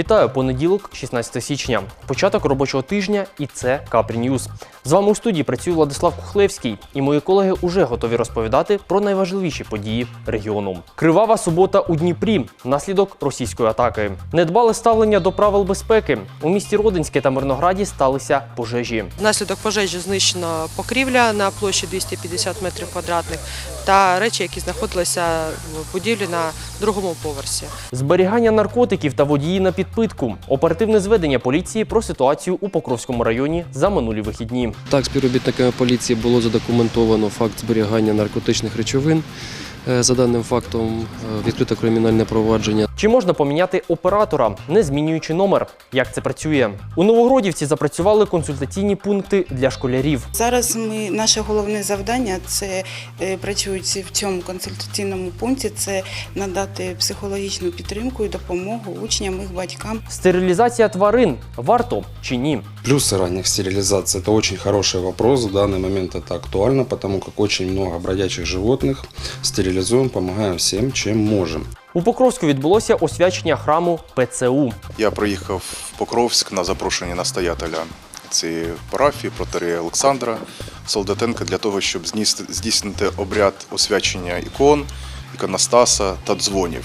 Вітаю понеділок, 16 січня. Початок робочого тижня, і це Капрі Ньюз. З вами у студії працює Владислав Кухлевський, і мої колеги уже готові розповідати про найважливіші події регіону. Кривава субота у Дніпрі внаслідок російської атаки. Недбале ставлення до правил безпеки. У місті Родинське та Мирнограді сталися пожежі. Внаслідок пожежі знищено покрівля на площі 250 метрів квадратних та речі, які знаходилися в будівлі на другому поверсі. Зберігання наркотиків та водії на підпитку. Оперативне зведення поліції про ситуацію у Покровському районі за минулі вихідні. Так, співробітниками поліції було задокументовано факт зберігання наркотичних речовин. Е, За даним фактом е, відкрито кримінальне провадження. Чи можна поміняти оператора, не змінюючи номер? Як це працює? У Новогродівці запрацювали консультаційні пункти для школярів. Зараз ми наше головне завдання це е, працюючи в цьому консультаційному пункті, це надати психологічну підтримку і допомогу учням, їх батькам. Стерилізація тварин варто чи ні? Плюсы ранних стерилизаций – это очень хороший вопрос. В данный момент это актуально, потому как очень много бродячих животных. Стерилизуем, помогаем всем, чем можем. У Покровську відбулося освячення храму ПЦУ. Я приїхав в Покровськ на запрошення настоятеля цієї парафії, протерея Олександра Солдатенка, для того, щоб здійснити обряд освячення ікон, іконостаса та дзвонів.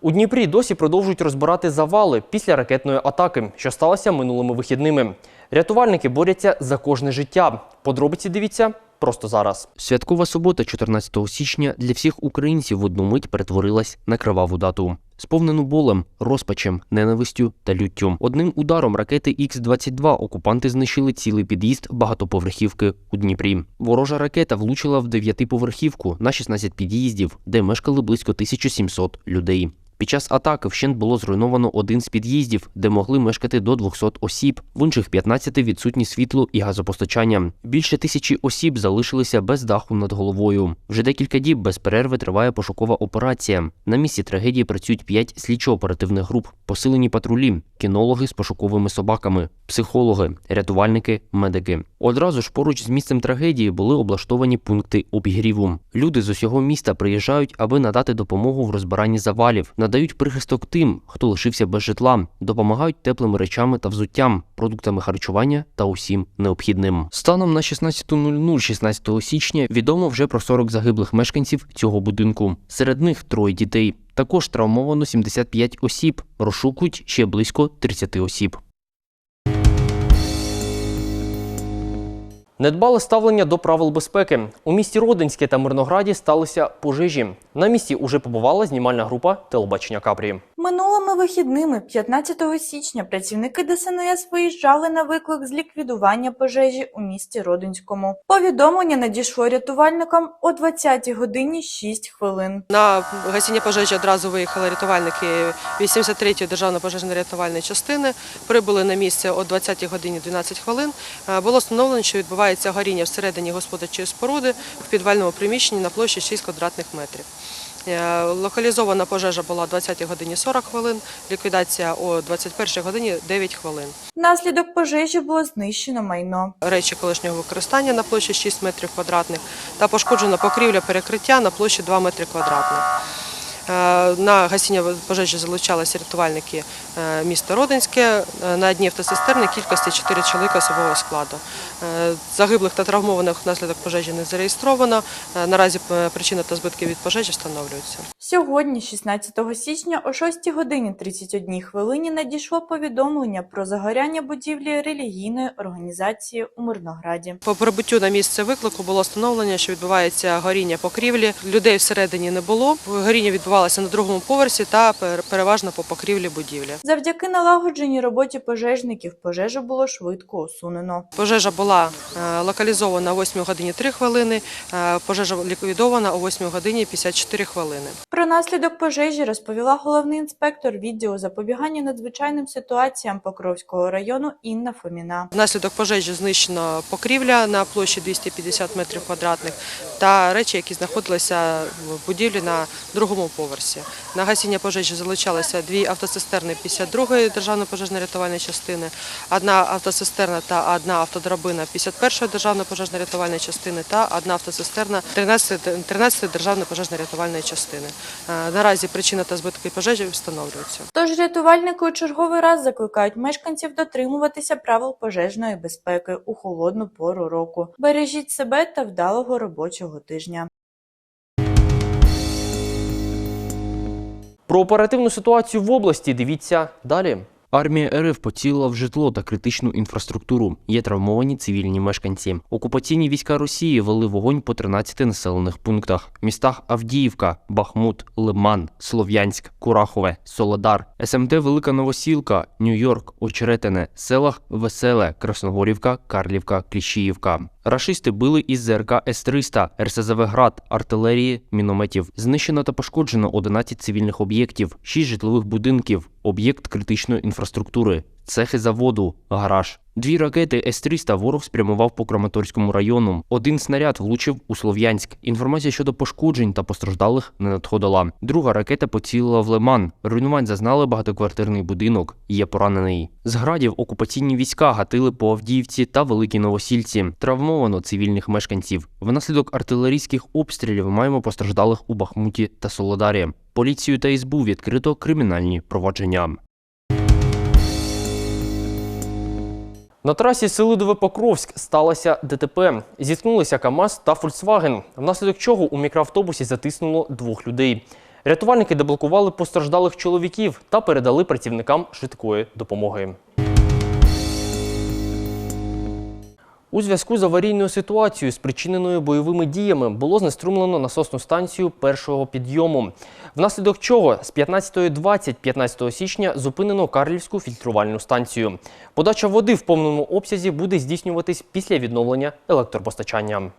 У Дніпрі досі продовжують розбирати завали після ракетної атаки, що сталося минулими вихідними. Рятувальники борються за кожне життя. Подробиці дивіться просто зараз. Святкова субота, 14 січня, для всіх українців в одну мить перетворилась на криваву дату. Сповнену болем, розпачем, ненавистю та люттю. Одним ударом ракети Х-22 окупанти знищили цілий під'їзд багатоповерхівки у Дніпрі. Ворожа ракета влучила в дев'ятиповерхівку на 16 під'їздів, де мешкали близько 1700 людей. Під час атаки вщент було зруйновано один з під'їздів, де могли мешкати до 200 осіб. В інших 15 відсутні світло і газопостачання. Більше тисячі осіб залишилися без даху над головою. Вже декілька діб без перерви триває пошукова операція. На місці трагедії працюють 5 слідчо-оперативних груп, посилені патрулі, кінологи з пошуковими собаками, психологи, рятувальники, медики. Одразу ж поруч з місцем трагедії були облаштовані пункти обігріву. Люди з усього міста приїжджають, аби надати допомогу в розбиранні завалів, надають прихисток тим, хто лишився без житла, допомагають теплими речами та взуттям, продуктами харчування та усім необхідним. Станом на 16.00 16 січня відомо вже про 40 загиблих мешканців цього будинку. Серед них троє дітей. Також травмовано 75 осіб. Розшукують ще близько 30 осіб. Недбале ставлення до правил безпеки. У місті Родинське та Мирнограді сталися пожежі. На місці уже побувала знімальна група телебачення Капрі. Минулими вихідними, 15 січня, працівники ДСНС виїжджали на виклик з ліквідування пожежі у місті Родинському. Повідомлення надійшло рятувальникам о 20 годині 6 хвилин. На гасіння пожежі одразу виїхали рятувальники 83-ї державної пожежно-рятувальної частини. Прибули на місце о 20 годині 12 хвилин. Е, Було встановлено, що відбувається горіння всередині господарчої споруди в підвальному приміщенні на площі 6 квадратних метрів. Е, Локалізована пожежа була о 20 годині 40 хвилин, ліквідація о 21 годині 9 хвилин. Наслідок пожежі було знищено майно. Речі колишнього використання на площі 6 метрів квадратних та пошкоджена покрівля перекриття на площі 2 метри квадратних. Е, На гасіння пожежі залучалися рятувальники е, міста Родинське. Е, На одній автоцистерні кількості 4 чоловіка особового складу. Загиблих та травмованих внаслідок пожежі не зареєстровано. Наразі причина та збитки від пожежі встановлюються. Сьогодні, 16 січня, о 6 годині 31 хвилині надійшло повідомлення про загоряння будівлі релігійної організації у Мирнограді. По прибуттю на місце виклику було встановлено, що відбувається горіння покрівлі. Людей всередині не було. Горіння відбувалося на другому поверсі та пер- переважно по покрівлі будівлі. Завдяки налагодженій роботі пожежників пожежу було швидко усунено. Пожежа була е, локалізована о 8 годині 3 хвилини. е, Пожежа ліквідована о 8 годині 54 хвилини. Про наслідок пожежі розповіла головний інспектор відділу запобігання надзвичайним ситуаціям Покровського району Інна Фоміна. Внаслідок пожежі знищено покрівля на площі 250 метрів квадратних та речі, які знаходилися в будівлі на другому поверсі. Поверсі. На гасіння пожежі залучалися дві автоцистерни 52-ї державної пожежно-рятувальної частини, одна автоцистерна та одна автодрабина 51-ї державної пожежно-рятувальної частини та одна автоцистерна 13-ї 13-ї державної пожежно-рятувальної частини. Е, Наразі причина та збитки пожежі встановлюються. Тож рятувальники у черговий раз закликають мешканців дотримуватися правил пожежної безпеки у холодну пору року. Бережіть себе та вдалого робочого тижня. Про оперативну ситуацію в області дивіться далі. Армія РФ поцілила в житло та критичну інфраструктуру. Є травмовані цивільні мешканці. Окупаційні війська Росії вели вогонь по 13 населених пунктах: містах Авдіївка, Бахмут, Лиман, Слов'янськ, Курахове, Солодар, СМТ Велика Новосілка, Нью-Йорк, Очеретине, селах Веселе, Красногорівка, Карлівка, Кліщіївка. Рашисти били із ЗРК С-300, РСЗВ «Град», артилерії, мінометів. Знищено та пошкоджено 11 цивільних об'єктів, 6 житлових будинків, об'єкт критичної інфраструктури, цехи заводу, гараж. Дві ракети С-300 ворог спрямував по Краматорському району. Один снаряд влучив у Слов'янськ. Інформація щодо пошкоджень та постраждалих не надходила. Друга ракета поцілила в Лиман. Руйнувань зазнали багатоквартирний будинок. Є поранений. З градів окупаційні війська гатили по Авдіївці та Великій Новосільці. Травмовано цивільних мешканців. Внаслідок артилерійських обстрілів маємо постраждалих у Бахмуті та Солодарі. Поліцію та СБУ відкрито кримінальні провадження. На трасі Селидове-Покровськ сталося ДТП. Зіткнулися КАМАЗ та Фольксваген, внаслідок чого у мікроавтобусі затиснуло двох людей. Рятувальники деблокували постраждалих чоловіків та передали працівникам швидкої допомоги. У зв'язку з аварійною ситуацією, спричиненою бойовими діями, було знеструмлено насосну станцію першого підйому. Внаслідок чого з 15.20 15 січня зупинено Карлівську фільтрувальну станцію. Подача води в повному обсязі буде здійснюватись після відновлення електропостачання.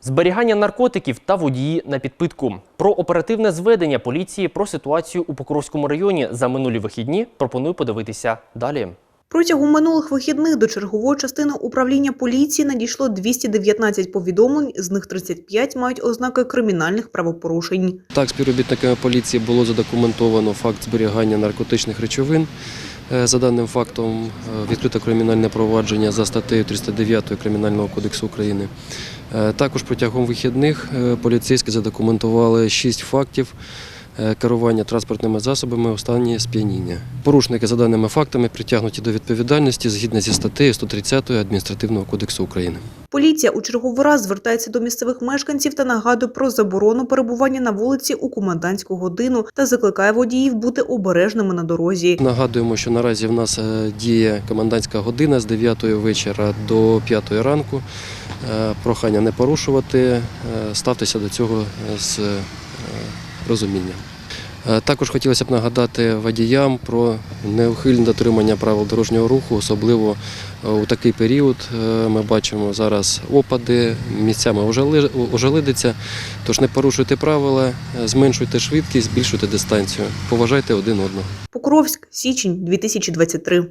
Зберігання наркотиків та водії на підпитку. Про оперативне зведення поліції про ситуацію у Покровському районі за минулі вихідні пропоную подивитися далі. Протягом минулих вихідних до чергової частини управління поліції надійшло 219 повідомлень, з них 35 мають ознаки кримінальних правопорушень. Так, співробітниками поліції було задокументовано факт зберігання наркотичних речовин. Е, За даним фактом е, відкрито кримінальне провадження за статтею 309 Кримінального кодексу України. Е, Також протягом вихідних поліцейські задокументували 6 фактів керування транспортними засобами у стані сп'яніння. Порушники за даними фактами притягнуті до відповідальності згідно зі статтею 130 Адміністративного кодексу України. Поліція у черговий раз звертається до місцевих мешканців та нагадує про заборону перебування на вулиці у комендантську годину та закликає водіїв бути обережними на дорозі. Нагадуємо, що наразі в нас е, діє комендантська година з 9 вечора до 5 ранку. Е, Прохання не порушувати, е, ставтеся до цього з е, розумінням. Е, Також хотілося б нагадати водіям про неухильне дотримання правил дорожнього руху, особливо е, у такий період. Е, Ми бачимо зараз опади, місцями ожеледиться. Тож не порушуйте правила, зменшуйте швидкість, збільшуйте дистанцію. Поважайте один одного. Покровськ, січень 2023.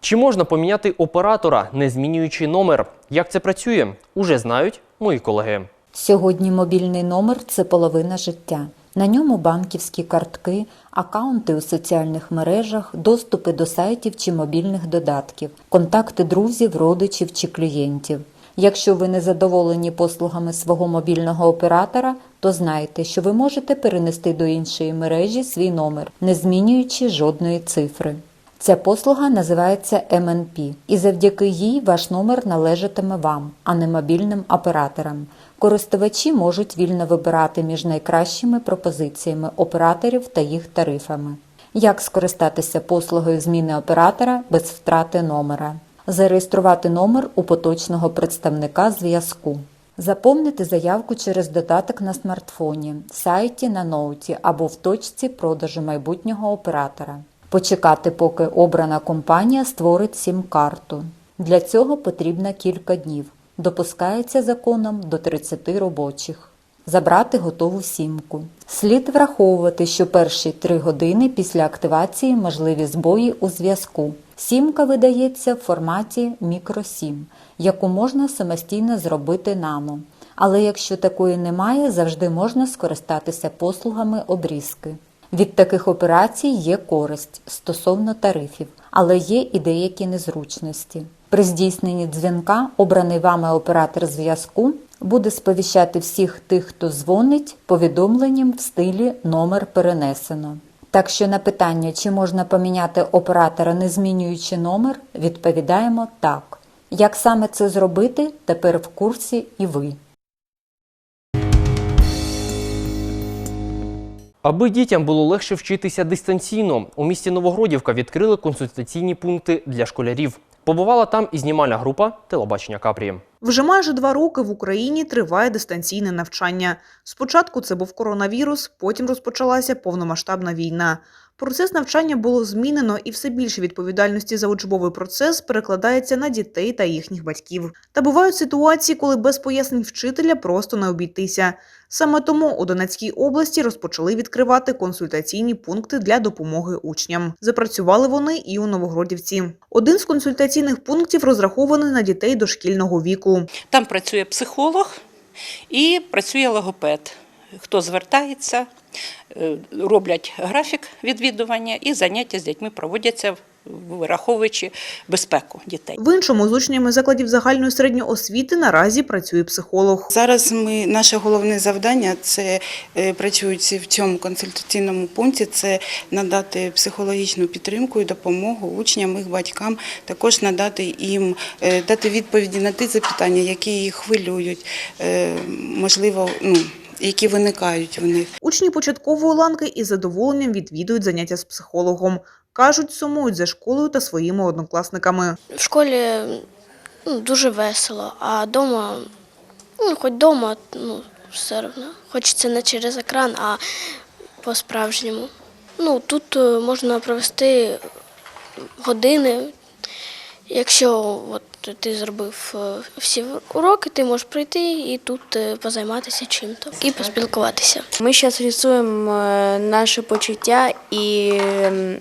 Чи можна поміняти оператора, не змінюючи номер? Як це працює? Уже знають мої колеги. Сьогодні мобільний номер це половина життя. На ньому банківські картки, акаунти у соціальних мережах, доступи до сайтів чи мобільних додатків, контакти друзів, родичів чи клієнтів. Якщо ви не задоволені послугами свого мобільного оператора, то знайте, що ви можете перенести до іншої мережі свій номер, не змінюючи жодної цифри. Ця послуга називається MNP, і завдяки їй ваш номер належатиме вам, а не мобільним операторам. Користувачі можуть вільно вибирати між найкращими пропозиціями операторів та їх тарифами. Як скористатися послугою зміни оператора без втрати номера? Зареєструвати номер у поточного представника зв'язку. Заповнити заявку через додаток на смартфоні, сайті на ноуті або в точці продажу майбутнього оператора. Почекати, поки обрана компанія створить сім-карту. Для цього потрібно кілька днів. Допускається законом до 30 робочих. Забрати готову сімку. Слід враховувати, що перші три години після активації можливі збої у зв'язку. Сімка видається в форматі мікросім, яку можна самостійно зробити намо. Але якщо такої немає, завжди можна скористатися послугами обрізки. Від таких операцій є користь стосовно тарифів, але є і деякі незручності. При здійсненні дзвінка обраний вами оператор зв'язку буде сповіщати всіх тих, хто дзвонить, повідомленням в стилі номер перенесено. Так що на питання, чи можна поміняти оператора, не змінюючи номер, відповідаємо так. Як саме це зробити, тепер в курсі і ви. Аби дітям було легше вчитися дистанційно, у місті Новогродівка відкрили консультаційні пункти для школярів. Побувала там і знімальна група телебачення Капрі. Вже майже два роки в Україні триває дистанційне навчання. Спочатку це був коронавірус, потім розпочалася повномасштабна війна. Процес навчання було змінено, і все більше відповідальності за учбовий процес перекладається на дітей та їхніх батьків. Та бувають ситуації, коли без пояснень вчителя просто не обійтися. Саме тому у Донецькій області розпочали відкривати консультаційні пункти для допомоги учням. Запрацювали вони і у Новогродівці. Один з консультаційних пунктів розрахований на дітей дошкільного віку. Там працює психолог і працює логопед. Хто звертається, е, роблять графік відвідування і заняття з дітьми проводяться, враховуючи безпеку дітей. В іншому з учнями закладів загальної середньої освіти наразі працює психолог. Зараз ми наше головне завдання це е, працюючи в цьому консультаційному пункті, це надати психологічну підтримку і допомогу учням, їх батькам, також надати їм е, дати відповіді на ті запитання, які їх хвилюють, можливо, ну які виникають в них. Учні початкової ланки із задоволенням відвідують заняття з психологом. Кажуть, сумують за школою та своїми однокласниками. В школі ну, дуже весело, а вдома, ну, хоч вдома, ну, все одно. Хочеться не через екран, а по-справжньому. Ну, тут е, можна провести години. Якщо от, ти зробив е, всі уроки, ти можеш прийти і тут е, позайматися чим-то і поспілкуватися. Ми зараз рисуємо е, наші почуття і ем,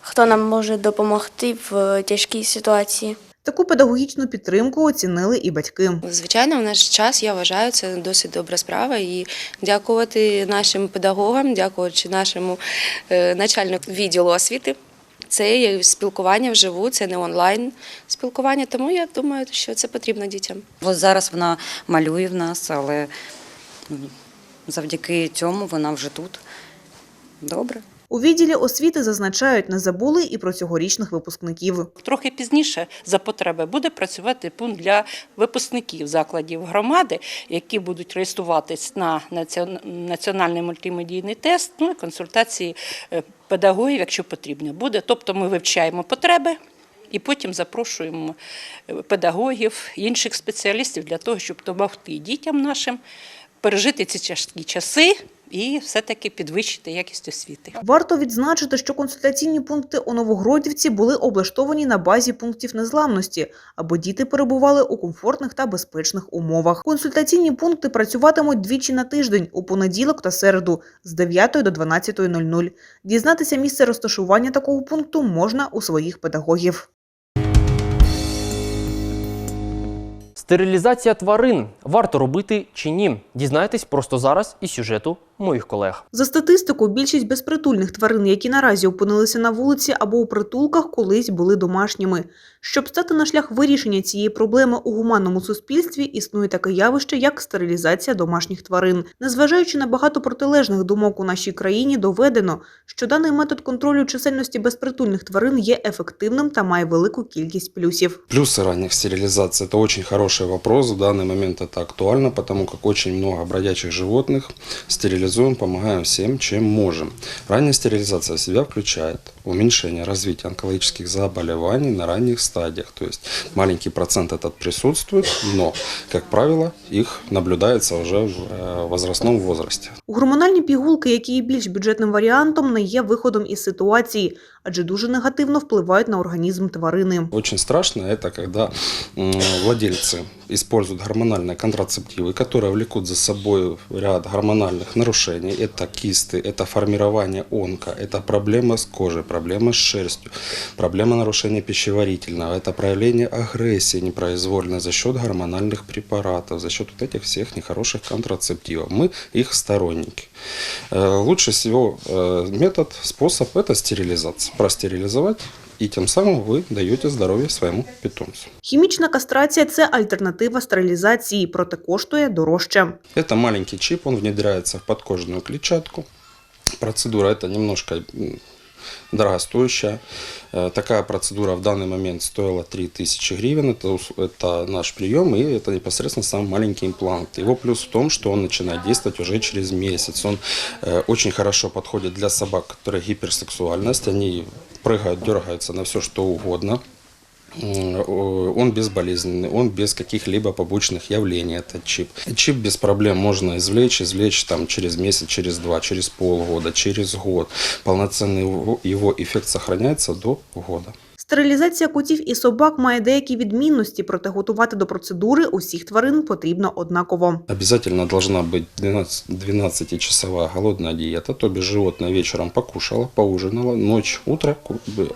хто нам може допомогти в тяжкій ситуації. Таку педагогічну підтримку оцінили і батьки. Звичайно, в наш час я вважаю це досить добра справа. І дякувати нашим педагогам, дякуючи нашому начальнику відділу освіти. Це є спілкування вживу, це не онлайн спілкування. Тому я думаю, що це потрібно дітям. Ось зараз вона малює в нас, але завдяки цьому вона вже тут. Добре. У відділі освіти зазначають, не забули і про цьогорічних випускників. Трохи пізніше за потреби буде працювати пункт для випускників закладів громади, які будуть реєструватись на національний мультимедійний тест, ну і консультації е, педагогів, якщо потрібно буде. Тобто ми вивчаємо потреби. І потім запрошуємо е, педагогів, інших спеціалістів для того, щоб допомогти дітям нашим пережити ці тяжкі часи і все-таки підвищити якість освіти. Варто відзначити, що консультаційні пункти у Новогродівці були облаштовані на базі пунктів незламності, аби діти перебували у комфортних та безпечних умовах. Консультаційні пункти працюватимуть двічі на тиждень у понеділок та середу з 9 до 12.00. Дізнатися місце розташування такого пункту можна у своїх педагогів. Стерилізація тварин варто робити чи ні? Дізнайтесь просто зараз із сюжету моїх колег. За статистикою, більшість безпритульних тварин, які наразі опинилися на вулиці або у притулках, колись були домашніми. Щоб стати на шлях вирішення цієї проблеми у гуманному суспільстві, існує таке явище, як стерилізація домашніх тварин. Незважаючи на багато протилежних думок у нашій країні, доведено, що даний метод контролю чисельності безпритульних тварин є ефективним та має велику кількість плюсів. Плюсы ранних стерилизаций – это очень хороший вопрос. В данный момент это актуально, потому как очень много бродячих животных стерилизуем, помогаем всем, чем можем. Ранняя стерилизация в себя включает уменьшение развития онкологических заболеваний на ранних стадиях. То есть маленький процент этот присутствует, но, как правило, их наблюдается уже в возрастному возрастном возрасте. Гормональні пігулки, які є більш бюджетним варіантом, не є виходом із ситуації, адже дуже негативно впливають на організм тварини. Очень страшно это, когда м, владельцы используют гормональные контрацептивы, которые влекут за собой ряд гормональных нарушений. Это кисты, это формирование онка, это проблемы с кожей, проблемы с шерстью, проблема нарушения пищеварительного, это проявление агрессии непроизвольной за счет гормональных препаратов, за счет вот этих всех нехороших контрацептивов. Мы их сторонники. Э, Лучше всего э, метод, способ – это стерилизация. Простерилизовать, и тем самым вы даете здоровье своему питомцу. Хімічна кастрація це альтернатива стерилізації, проте коштує дорожче. Это маленький чип, он внедряется в подкожную клетчатку. Процедура это немножко м, дорогостоящая. Э, Такая процедура в данный момент стоила 3000 гривен. Это, ус- это наш прием и это непосредственно самый маленький имплант. Его плюс в том, что он начинает действовать уже через месяц. Он э, очень хорошо подходит для собак, которые гиперсексуальность. Они прыгают, дергаются на все, что угодно. М, о- Он безболезненный, он без каких-либо побочных явлений, этот чип. Чип без проблем можно извлечь, извлечь там через месяц, через два, через полгода, через год. Полноценный его- его эффект сохраняется до года. Стерилізація котів і собак має деякі відмінності, проте готувати до процедури усіх тварин потрібно однаково. Обязательно должна быть 12 12-часовая голодная диета, то бишь животное вечером покушало, поужинало, ночь, утро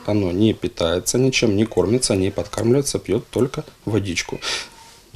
оно не питается ничем, не кормиться, не підкармлюється, пьет только водичку.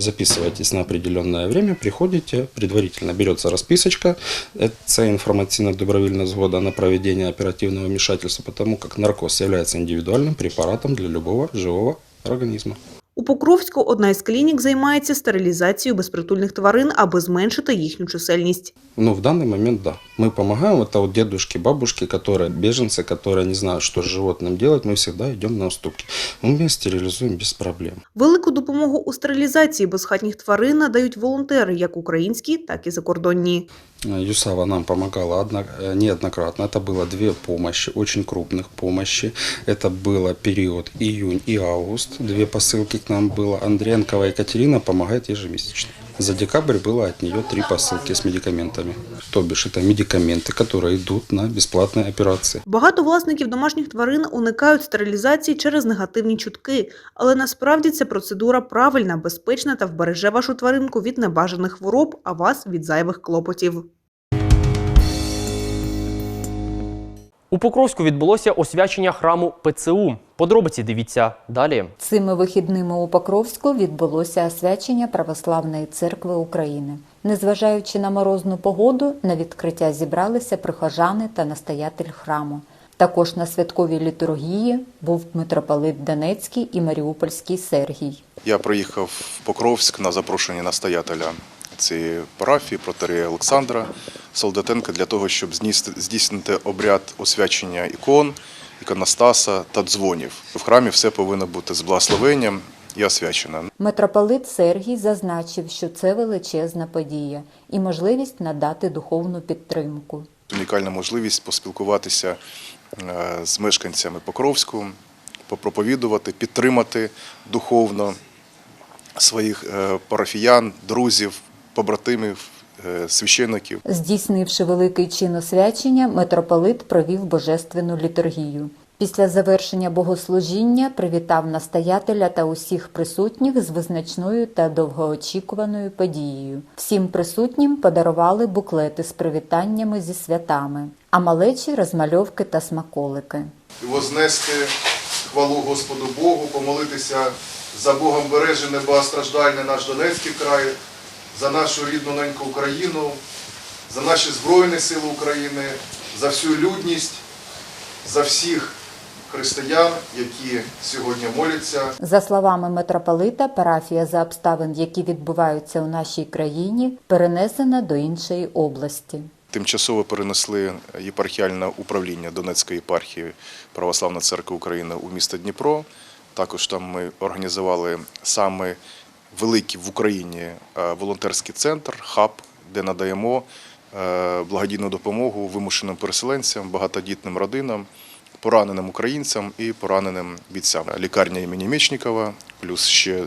Записывайтесь на определенное время, приходите, предварительно берется расписочка, это информативно-добровольная згода на проведение оперативного вмешательства, потому как наркоз является индивидуальным препаратом для любого живого организма. У Покровську одна із клінік займається стерилізацією безпритульних тварин, аби зменшити їхню чисельність. Ну, в данный момент, да. Мы помогаем. Это вот дедушки, бабушки, которые беженцы, которые не знают, что с животным делать. Мы всегда идем на уступки. Мы стерилизуем без проблем. Велику допомогу у стерилізації безхатніх тварин надають волонтери, як українські, так і закордонні. Э, Юсава нам помогала одно- э, неоднократно. Это было две помощи, очень крупных помощи. Это было период июнь и август. Две посылки к нам было. Андриенкова Екатерина помогает ежемесячно. За декабрь было от нее три посылки с медикаментами. То бишь это медикаменты, которые идут на бесплатные операции. Багато власників домашніх тварин уникають стерилізації через негативні чутки, але насправді ця процедура правильна, безпечна та вбереже вашу тваринку від небажаних хвороб, а вас від зайвих клопотів. У Покровську відбулося освячення храму ПЦУ. Подробиці дивіться далі. Цими вихідними у Покровську відбулося освячення Православної церкви України. Незважаючи на морозну погоду, на відкриття зібралися прихожани та настоятель храму. Також на святковій літургії був митрополит Донецький і Маріупольський Сергій. Я приїхав в Покровськ на запрошення настоятеля цієї парафії, протерея Олександра Солдатенка, для того, щоб здійснити обряд освячення ікон, іконостаса та дзвонів. В храмі все повинно бути з благословенням і освячено. Митрополит Сергій зазначив, що це величезна подія і можливість надати духовну підтримку. Унікальна можливість поспілкуватися е, з мешканцями Покровську, попроповідувати, підтримати духовно своїх е, парафіян, друзів, побратимів, е, священників. Здійснивши великий чин освячення, митрополит провів божественну літургію. Після завершення богослужіння привітав настоятеля та усіх присутніх з визначною та довгоочікуваною подією. Всім присутнім подарували буклети з привітаннями зі святами, а малечі розмальовки та смаколики. Вознести хвалу Господу Богу, помолитися за Богом бережене багатостраждальне наш Донецький край, за нашу рідну неньку Україну, за наші Збройні Сили України, за всю людність, за всіх християн, які сьогодні моляться. За словами митрополита, парафія за обставин, які відбуваються у нашій країні, перенесена до іншої області. Тимчасово перенесли єпархіальне управління Донецької єпархії Православної церкви України у місто Дніпро. Також там ми організували саме великий в Україні е, волонтерський центр, хаб, де надаємо е, благодійну допомогу вимушеним переселенцям, багатодітним родинам пораненим українцям і пораненим бійцям. Лікарня імені Мечникова, плюс ще е,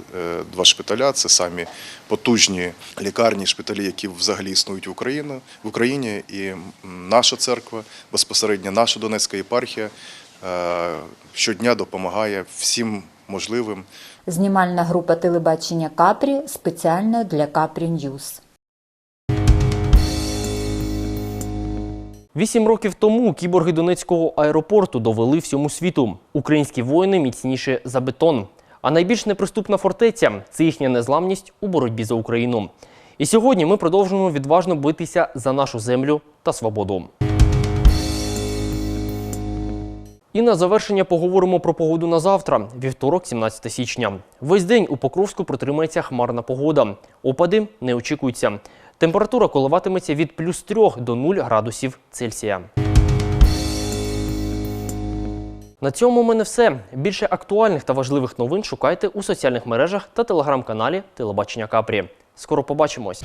два шпиталя. Це самі потужні лікарні, шпиталі, які взагалі існують в Україні. В Україні і наша церква, безпосередньо наша Донецька єпархія щодня допомагає всім можливим Знімальна група телебачення Капрі спеціально для Капрі Ньюз. Вісім років тому кіборги Донецького аеропорту довели всьому світу. Українські воїни міцніші за бетон. А найбільш неприступна фортеця це їхня незламність у боротьбі за Україну. І сьогодні ми продовжуємо відважно битися за нашу землю та свободу. І на завершення поговоримо про погоду на завтра, вівторок, 17 січня. Весь день у Покровську протримається хмарна погода. Опади не очікуються. Температура коливатиметься від плюс 3 до 0 градусів Цельсія. На цьому у мене все. Більше актуальних та важливих новин шукайте у соціальних мережах та телеграм-каналі Телебачення Капрі. Скоро побачимось.